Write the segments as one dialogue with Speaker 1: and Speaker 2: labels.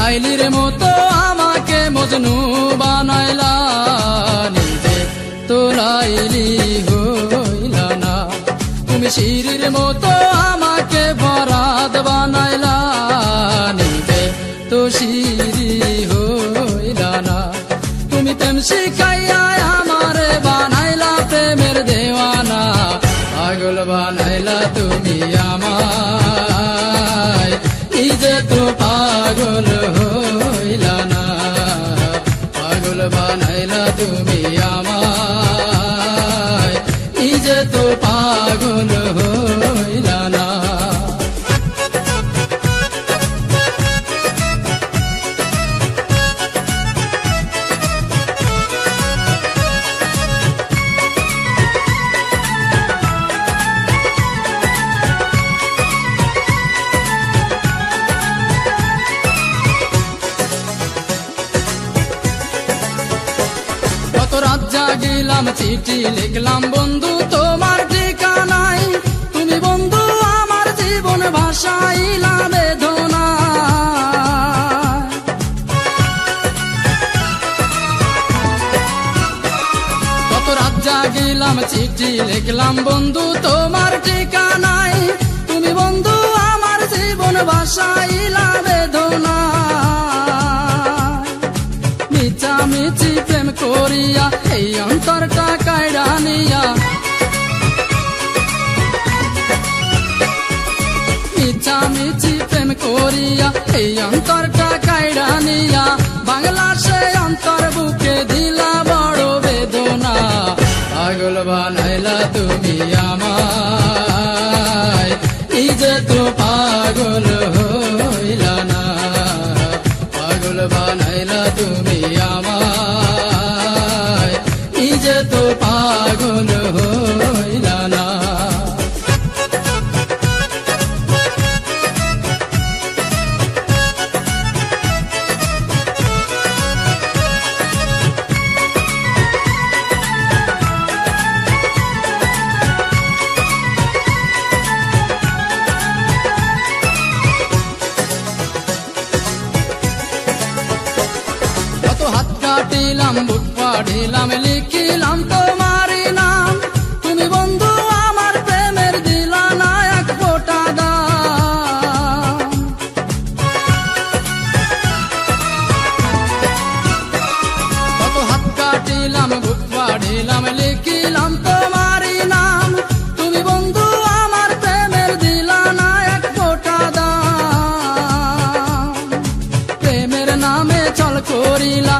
Speaker 1: লাইলির মতো আমাকে মজনু বানাইলা, নিজে তো লাইলি হইলা না। তুমি শিরির মতো আমাকে বরাদ বানাইলা, নিজে তো শিরি হইলা না। তুমি প্রেম শিখাইয়া আমারে বানাইলা, প্রেমের দেওয়ানা। পাগল বানাইলা তুমি রাত জাগিলাম চিঠি লিখলাম, বন্ধু তোমার ঠিকানাই তুমি বন্ধু আমার জীবন ভাষাইলা বেদনা। জাগিলাম, চিঠি লিখলাম, বন্ধু তোমার ঠিকানাই তুমি বন্ধু আমার জীবন ভাষাইলা করিয়া এই কাটিলাম বুক পাড়িলাম লিখিলাম তোমারই নাম। তুমি বন্ধু, আমার প্রেমের দিলা না এক ফোটা দাম। কত হাত কাটিলাম, বুক পাড়িলাম লিখিলাম তোমারই নাম। তুমি বন্ধু, আমার প্রেমের দিলা না এক ফোটা দাম। প্রেমের নামে চল করিলা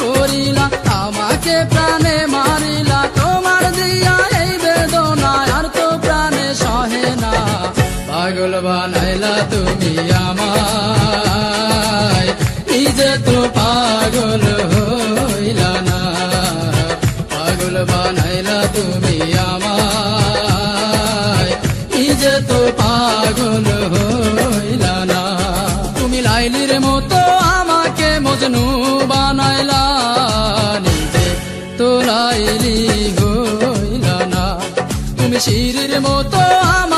Speaker 1: করিলা আমাকে প্রাণে মারিলা, তোমার দিয়া এই বেদনা আর তো প্রাণে সহে না। পাগল বানাইলা তুমি আমায় নিজে তো পাগল হইলা না। পাগল বানাইলা তুমি আমায় নিজে তো পাগল হইলা না। তুমি লাইলির মতো আমাকে মজনু বানাইলা নিজে তো লাইলি হইলা তুমি শিরির মতো আমাকে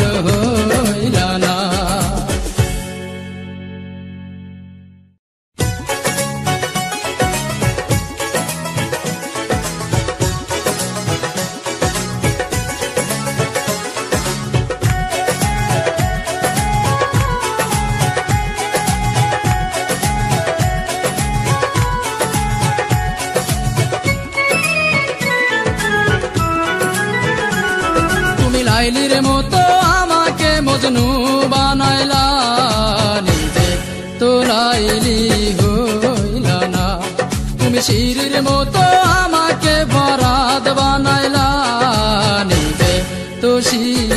Speaker 1: লাইলির মতো আমাকে মজনু বানাইলা, নিজে তো লাইলি হইলা না। তুমি শিরির মতো আমাকে বরাদ বানাইলা, নিজে তো শির